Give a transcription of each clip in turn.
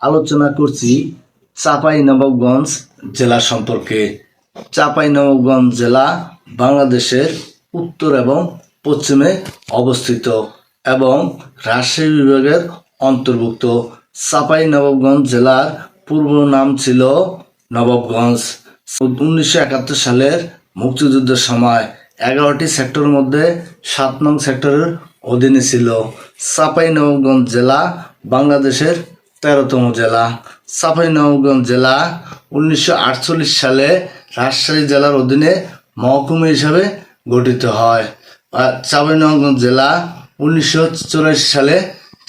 আলোচনা করছি চাপাই নবাবগঞ্জ জেলা সম্পর্কে। চাপাই নবাবগঞ্জ জেলা বাংলাদেশের উত্তর এবং পশ্চিমে অবস্থিত এবং রাজশাহী বিভাগের অন্তর্ভুক্ত। চাপাই নবাবগঞ্জ জেলার পূর্ব নাম ছিল নবাবগঞ্জ। উনিশশো একাত্তর সালের মুক্তিযুদ্ধের সময় এগারোটি সেক্টরের মধ্যে সাত নং সেক্টরের অধীনে ছিল। চাঁপাইনবাবগঞ্জ জেলা বাংলাদেশের তেরোতম জেলা চাঁপাইনবাবগঞ্জ জেলা, উনিশশো আটচল্লিশ সালে রাজশাহী জেলার অধীনে মহকুমা হিসাবে গঠিত হয়। চাঁপাইনবাবগঞ্জ জেলা উনিশশো চুরাশি সালে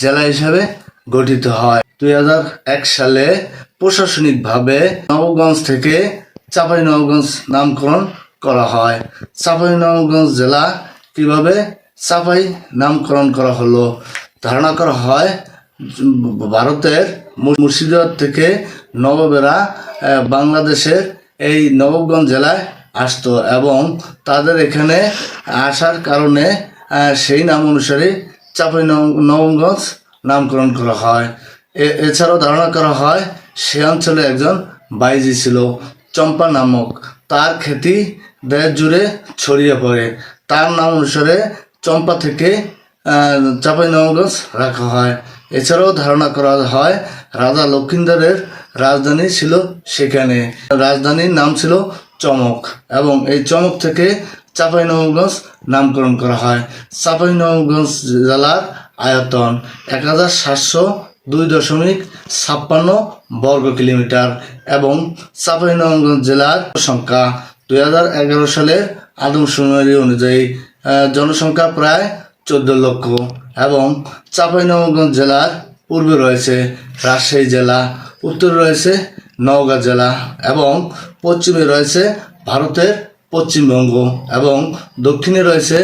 জেলা হিসাবে গঠিত হয়। দুই সালে প্রশাসনিকভাবে নবগঞ্জ থেকে চাঁপাইনবাবগঞ্জ নামকরণ করা হয়। চাঁপাইনবাবগঞ্জ জেলা কীভাবে চাঁপাই নামকরণ করা হলো? ধারণা করা হয় ভারতের মুর্শিদাবাদ থেকে নবাবেরা বাংলাদেশের এই নবাবগঞ্জ জেলায় আসতো এবং তাদের এখানে আসার কারণে সেই নাম অনুসারে চাঁপাই নবগঞ্জ নামকরণ করা হয়। এছাড়াও ধারণা করা হয়, সে অঞ্চলে একজন বাইজি ছিল, চম্পা নামক। তার খ্যাতি দেশ জুড়ে ছড়িয়ে পড়ে। তার নাম অনুসারে চম্পা থেকে চাপাই নবগঞ্জ রাখা হয়। এছাড়াও ধারণা করা হয় রাজা লক্ষিন্দরের রাজধানী ছিল সেখানে। রাজধানীর নাম ছিল চমক এবং এই চমক থেকে চাঁপাইনবাবগঞ্জ নামকরণ করা হয়। চাঁপাইনবাবগঞ্জ জেলার আয়তন এক হাজার সাতশো দুই দশমিক ছাপ্পান্ন বর্গ কিলোমিটার এবং চাঁপাইনবাবগঞ্জ জেলার সংখ্যা দুই হাজার এগারো সালের আদমশুমারি অনুযায়ী জনসংখ্যা প্রায় চোদ্দ লক্ষ এবং চাঁপাইনবাবগঞ্জ জেলার পূর্বে রয়েছে রাজশাহী জেলা, উত্তরে রয়েছে নওগাঁ জেলা এবং পশ্চিমে রয়েছে ভারতের পশ্চিমবঙ্গ এবং দক্ষিণে রয়েছে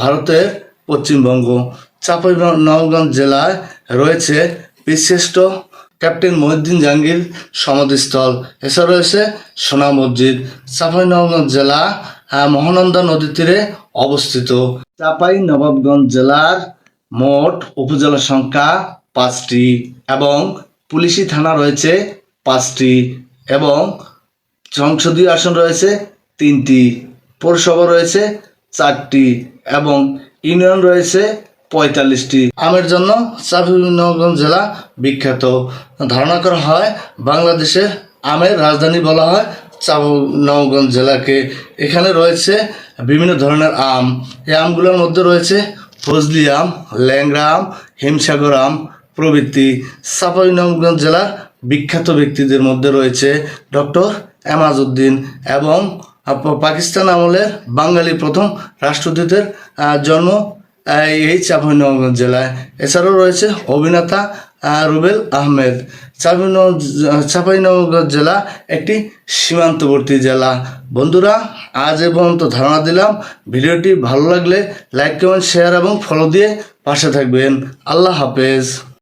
ভারতের পশ্চিমবঙ্গ। চাঁপাই নবগঞ্জ জেলায় রয়েছে বিশিষ্ট ক্যাপ্টেন মহিউদ্দিন জাহাঙ্গীর সমাধিস্থল। এছাড়া রয়েছে সোনা মসজিদ। চাঁপাই নবগঞ্জ জেলা মহানন্দা নদীর তীরে অবস্থিত। চাঁপাই নবাবগঞ্জ জেলার মোট উপজেলা সংখ্যা পাঁচটি এবং পুলিশি থানা রয়েছে পাঁচটি এবং সংসদীয় আসন রয়েছে তিনটি, পৌরসভা রয়েছে চারটি এবং ইউনিয়ন রয়েছে পঁয়তাল্লিশটি। আমের জন্য চাঁপাইনবাবগঞ্জ জেলা বিখ্যাত। ধারণা করা হয়, বাংলাদেশের আমের রাজধানী বলা হয় চাঁপাইনবাবগঞ্জ জেলাকে। এখানে রয়েছে বিভিন্ন ধরনের আম। এই আমগুলোর মধ্যে রয়েছে ফজলি আম, ল্যাংড়া আম, হিমসাগর আম প্রভৃতি। চাঁপাইনবাবগঞ্জ জেলার বিখ্যাত ব্যক্তিদের মধ্যে রয়েছে ডক্টর এমাজউদ্দিন এবং পাকিস্তান আমলের বাঙালি প্রথম রাষ্ট্রদূতের জন্ম এই চাঁপাইনবাবগঞ্জ জেলায়। এছাড়াও রয়েছে অভিনেতা রুবেল আহমেদ। চাপাইনগর জেলা একটি সীমান্তবর্তী জেলা। বন্ধুরা, আজ এ পর্যন্ত ধারণা দিলাম। ভিডিওটি ভালো লাগলে লাইক, কমেন্ট শেয়ার এবং ফলো দিয়ে পাশে থাকবেন। আল্লাহ হাফেজ।